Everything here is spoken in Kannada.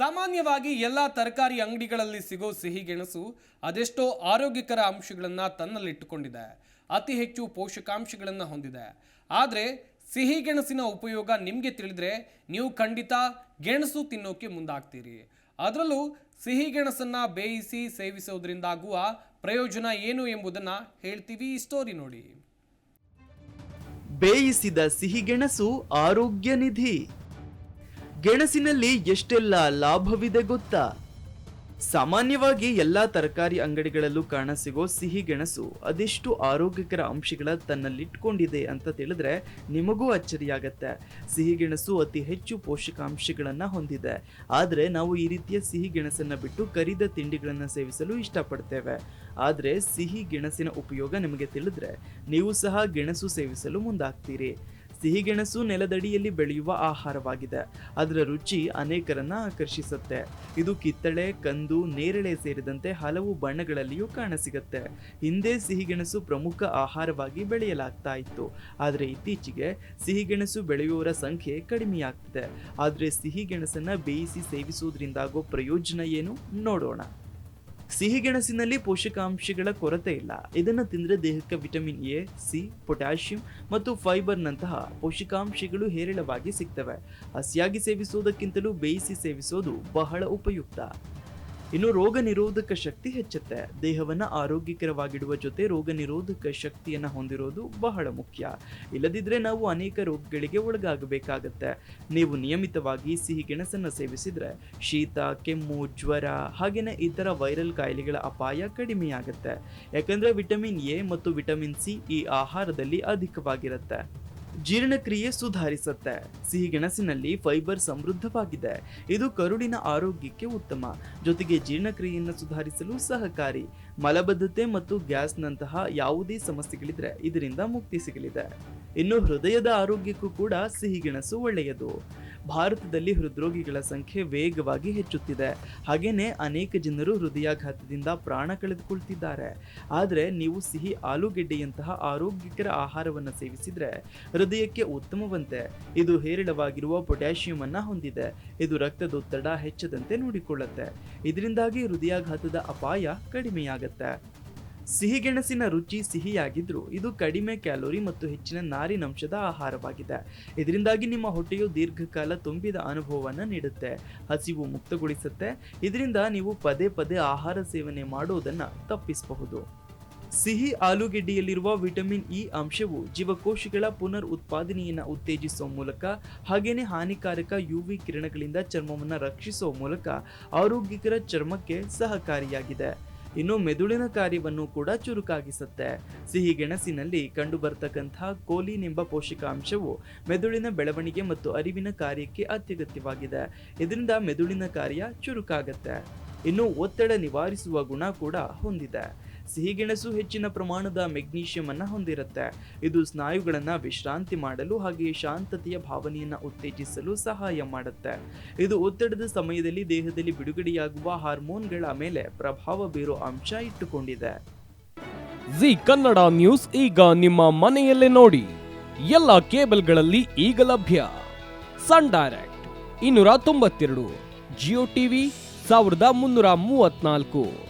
ಸಾಮಾನ್ಯವಾಗಿ ಎಲ್ಲ ತರಕಾರಿ ಅಂಗಡಿಗಳಲ್ಲಿ ಸಿಗೋ ಸಿಹಿ ಗೆಣಸು ಅದೆಷ್ಟೋ ಆರೋಗ್ಯಕರ ಅಂಶಗಳನ್ನು ತನ್ನಲ್ಲಿಟ್ಟುಕೊಂಡಿದೆ. ಅತಿ ಹೆಚ್ಚು ಪೋಷಕಾಂಶಗಳನ್ನು ಹೊಂದಿದೆ. ಆದರೆ ಸಿಹಿ ಗೆಣಸಿನ ಉಪಯೋಗ ನಿಮಗೆ ತಿಳಿದರೆ ನೀವು ಖಂಡಿತ ಗೆಣಸು ತಿನ್ನೋಕೆ ಮುಂದಾಗ್ತೀರಿ. ಅದರಲ್ಲೂ ಸಿಹಿ ಗೆಣಸನ್ನು ಬೇಯಿಸಿ ಸೇವಿಸೋದ್ರಿಂದಾಗುವ ಪ್ರಯೋಜನ ಏನು ಎಂಬುದನ್ನು ಹೇಳ್ತೀವಿ ಈ ಸ್ಟೋರಿ ನೋಡಿ. ಬೇಯಿಸಿದ ಸಿಹಿಗೆಣಸು ಆರೋಗ್ಯ ನಿಧಿ. ಗೆಣಸಿನಲ್ಲಿ ಎಷ್ಟೆಲ್ಲ ಲಾಭವಿದೆ ಗೊತ್ತಾ? ಸಾಮಾನ್ಯವಾಗಿ ಎಲ್ಲಾ ತರಕಾರಿ ಅಂಗಡಿಗಳಲ್ಲೂ ಕಾಣಸಿಗೋ ಸಿಹಿ ಗೆಣಸು ಅದೆಷ್ಟು ಆರೋಗ್ಯಕರ ಅಂಶಗಳ ತನ್ನಲ್ಲಿಟ್ಕೊಂಡಿದೆ ಅಂತ ತಿಳಿದ್ರೆ ನಿಮಗೂ ಅಚ್ಚರಿಯಾಗತ್ತೆ. ಸಿಹಿಗೆಣಸು ಅತಿ ಹೆಚ್ಚು ಪೋಷಕಾಂಶಗಳನ್ನು ಹೊಂದಿದೆ. ಆದ್ರೆ ನಾವು ಈ ರೀತಿಯ ಸಿಹಿ ಗೆಣಸನ್ನ ಬಿಟ್ಟು ಕರಿದ ತಿಂಡಿಗಳನ್ನು ಸೇವಿಸಲು ಇಷ್ಟಪಡ್ತೇವೆ. ಆದ್ರೆ ಸಿಹಿ ಗೆಣಸಿನ ಉಪಯೋಗ ನಿಮಗೆ ತಿಳಿದ್ರೆ ನೀವು ಸಹ ಗೆಣಸು ಸೇವಿಸಲು ಮುಂದಾಗ್ತೀರಿ. ಸಿಹಿಗೆಣಸು ನೆಲದಡಿಯಲ್ಲಿ ಬೆಳೆಯುವ ಆಹಾರವಾಗಿದೆ. ಅದರ ರುಚಿ ಅನೇಕರನ್ನ ಆಕರ್ಷಿಸುತ್ತೆ. ಇದು ಕಿತ್ತಳೆ, ಕಂದು, ನೇರಳೆ ಸೇರಿದಂತೆ ಹಲವು ಬಣ್ಣಗಳಲ್ಲಿಯೂ ಕಾಣಸಿಗುತ್ತೆ. ಹಿಂದೆ ಸಿಹಿಗೆಣಸು ಪ್ರಮುಖ ಆಹಾರವಾಗಿ ಬೆಳೆಯಲಾಗ್ತಾ ಇತ್ತು. ಆದರೆ ಇತ್ತೀಚೆಗೆ ಸಿಹಿಗೆಣಸು ಬೆಳೆಯುವವರ ಸಂಖ್ಯೆ ಕಡಿಮೆಯಾಗ್ತಿದೆ. ಆದರೆ ಸಿಹಿಗೆಣಸನ್ನು ಬೇಯಿಸಿ ಸೇವಿಸುವುದರಿಂದಾಗೋ ಪ್ರಯೋಜನ ಏನು? ನೋಡೋಣ. ಸಿಹಿಗೆಣಸಿನಲ್ಲಿ ಪೋಷಕಾಂಶಗಳ ಕೊರತೆ ಇಲ್ಲ. ಇದನ್ನು ತಿಂದರೆ ದೇಹಕ್ಕೆ ವಿಟಮಿನ್ ಎ, ಸಿ, ಪೊಟ್ಯಾಷಿಯಂ ಮತ್ತು ಫೈಬರ್ನಂತಹ ಪೋಷಕಾಂಶಗಳು ಹೇರಳವಾಗಿ ಸಿಗ್ತವೆ. ಹಸಿಯಾಗಿ ಸೇವಿಸುವುದಕ್ಕಿಂತಲೂ ಬೇಯಿಸಿ ಸೇವಿಸೋದು ಬಹಳ ಉಪಯುಕ್ತ. ಇನ್ನು ರೋಗ ನಿರೋಧಕ ಶಕ್ತಿ ಹೆಚ್ಚುತ್ತೆ. ದೇಹವನ್ನು ಆರೋಗ್ಯಕರವಾಗಿಡುವ ಜೊತೆ ರೋಗ ನಿರೋಧಕ ಶಕ್ತಿಯನ್ನು ಹೊಂದಿರೋದು ಬಹಳ ಮುಖ್ಯ. ಇಲ್ಲದಿದ್ದರೆ ನಾವು ಅನೇಕ ರೋಗಗಳಿಗೆ ಒಳಗಾಗಬೇಕಾಗತ್ತೆ. ನೀವು ನಿಯಮಿತವಾಗಿ ಸಿಹಿ ಗೆಣಸನ್ನು ಸೇವಿಸಿದರೆ ಶೀತ, ಕೆಮ್ಮು, ಜ್ವರ ಹಾಗೆಯೇ ಇತರ ವೈರಲ್ ಕಾಯಿಲೆಗಳ ಅಪಾಯ ಕಡಿಮೆಯಾಗುತ್ತೆ. ಯಾಕಂದರೆ ವಿಟಮಿನ್ ಎ ಮತ್ತು ವಿಟಮಿನ್ ಸಿ ಈ ಆಹಾರದಲ್ಲಿ ಅಧಿಕವಾಗಿರುತ್ತೆ. ಜೀರ್ಣಕ್ರಿಯೆ ಸುಧಾರಿಸುತ್ತೆ. ಸಿಹಿಗೆಣಸಿನಲ್ಲಿ ಫೈಬರ್ ಸಮೃದ್ಧವಾಗಿದೆ. ಇದು ಕರುಳಿನ ಆರೋಗ್ಯಕ್ಕೆ ಉತ್ತಮ. ಜೊತೆಗೆ ಜೀರ್ಣಕ್ರಿಯೆಯನ್ನು ಸುಧಾರಿಸಲು ಸಹಕಾರಿ. ಮಲಬದ್ಧತೆ ಮತ್ತು ಗ್ಯಾಸ್ನಂತಹ ಯಾವುದೇ ಸಮಸ್ಯೆಗಳಿದ್ರೆ ಇದರಿಂದ ಮುಕ್ತಿ ಸಿಗಲಿದೆ. ಇನ್ನು ಹೃದಯದ ಆರೋಗ್ಯಕ್ಕೂ ಕೂಡ ಸಿಹಿ ಗೆಣಸು ಒಳ್ಳೆಯದು. ಭಾರತದಲ್ಲಿ ಹೃದ್ರೋಗಿಗಳ ಸಂಖ್ಯೆ ವೇಗವಾಗಿ ಹೆಚ್ಚುತ್ತಿದೆ. ಹಾಗೆಯೇ ಅನೇಕ ಜನರು ಹೃದಯಾಘಾತದಿಂದ ಪ್ರಾಣ ಕಳೆದುಕೊಳ್ತಿದ್ದಾರೆ. ಆದರೆ ನೀವು ಸಿಹಿ ಆಲೂಗೆಡ್ಡೆಯಂತಹ ಆರೋಗ್ಯಕರ ಆಹಾರವನ್ನು ಸೇವಿಸಿದರೆ ಹೃದಯಕ್ಕೆ ಉತ್ತಮವಂತೆ ಇದು ಹೇರಳವಾಗಿರುವ ಪೊಟ್ಯಾಷಿಯಂ ಅನ್ನು ಹೊಂದಿದೆ. ಇದು ರಕ್ತದೊತ್ತಡ ಹೆಚ್ಚದಂತೆ ನೋಡಿಕೊಳ್ಳುತ್ತೆ. ಇದರಿಂದಾಗಿ ಹೃದಯಾಘಾತದ ಅಪಾಯ ಕಡಿಮೆಯಾಗತ್ತೆ. ಸಿಹಿಗೆಣಸಿನ ರುಚಿ ಸಿಹಿಯಾಗಿದ್ದರೂ ಇದು ಕಡಿಮೆ ಕ್ಯಾಲೋರಿ ಮತ್ತು ಹೆಚ್ಚಿನ ನಾರಿನಂಶದ ಆಹಾರವಾಗಿದೆ. ಇದರಿಂದಾಗಿ ನಿಮ್ಮ ಹೊಟ್ಟೆಯು ದೀರ್ಘಕಾಲ ತುಂಬಿದ ಅನುಭವವನ್ನು ನೀಡುತ್ತೆ. ಹಸಿವು ಮುಕ್ತಗೊಳಿಸುತ್ತೆ. ಇದರಿಂದ ನೀವು ಪದೇ ಪದೇ ಆಹಾರ ಸೇವನೆ ಮಾಡುವುದನ್ನು ತಪ್ಪಿಸಬಹುದು. ಸಿಹಿ ಆಲೂಗೆಡ್ಡೆಯಲ್ಲಿರುವ ವಿಟಮಿನ್ ಇ ಅಂಶವು ಜೀವಕೋಶಗಳ ಪುನರ್ ಉತ್ಪಾದನೆಯನ್ನು ಉತ್ತೇಜಿಸುವ ಮೂಲಕ ಹಾಗೆಯೇ ಹಾನಿಕಾರಕ ಯುವಿ ಕಿರಣಗಳಿಂದ ಚರ್ಮವನ್ನು ರಕ್ಷಿಸುವ ಮೂಲಕ ಆರೋಗ್ಯಕರ ಚರ್ಮಕ್ಕೆ ಸಹಕಾರಿಯಾಗಿದೆ. ಇನ್ನು ಮೆದುಳಿನ ಕಾರ್ಯವನ್ನು ಕೂಡ ಚುರುಕಾಗಿಸುತ್ತೆ. ಸಿಹಿ ಗೆಣಸಿನಲ್ಲಿ ಕಂಡುಬರ್ತಕ್ಕಂಥ ಕೋಲಿ ಎಂಬ ಪೋಷಕಾಂಶವು ಮೆದುಳಿನ ಬೆಳವಣಿಗೆ ಮತ್ತು ಅರಿವಿನ ಕಾರ್ಯಕ್ಕೆ ಅತ್ಯಗತ್ಯವಾಗಿದೆ. ಇದರಿಂದ ಮೆದುಳಿನ ಕಾರ್ಯ ಚುರುಕಾಗತ್ತೆ. ಇನ್ನು ಒತ್ತಡ ನಿವಾರಿಸುವ ಗುಣ ಕೂಡ ಹೊಂದಿದೆ. ಸಿಹಿಗೆಣಸು ಹೆಚ್ಚಿನ ಪ್ರಮಾಣದ ಮೆಗ್ನೀಷಿಯಂ ಅನ್ನು ಹೊಂದಿರುತ್ತೆ. ಇದು ಸ್ನಾಯುಗಳನ್ನು ವಿಶ್ರಾಂತಿ ಮಾಡಲು ಹಾಗೆಯೇ ಶಾಂತತೆಯ ಭಾವನೆಯನ್ನು ಉತ್ತೇಜಿಸಲು ಸಹಾಯ ಮಾಡುತ್ತೆ. ಇದು ಒತ್ತಡದ ಸಮಯದಲ್ಲಿ ದೇಹದಲ್ಲಿ ಬಿಡುಗಡೆಯಾಗುವ ಹಾರ್ಮೋನ್ಗಳ ಮೇಲೆ ಪ್ರಭಾವ ಬೀರುವ ಅಂಶ ಇಟ್ಟುಕೊಂಡಿದೆ. ಜಿ ಕನ್ನಡ ನ್ಯೂಸ್ ಈಗ ನಿಮ್ಮ ಮನೆಯಲ್ಲೇ ನೋಡಿ. ಎಲ್ಲ ಕೇಬಲ್ಗಳಲ್ಲಿ ಈಗ ಲಭ್ಯ. ಸನ್ ಡೈರೆಕ್ಟ್ ಇನ್ನೂರ ತೊಂಬತ್ತೆರಡು, ಜಿಯೋ ಟಿವಿ ಸಾವಿರದ ಮುನ್ನೂರ ಮೂವತ್ನಾಲ್ಕು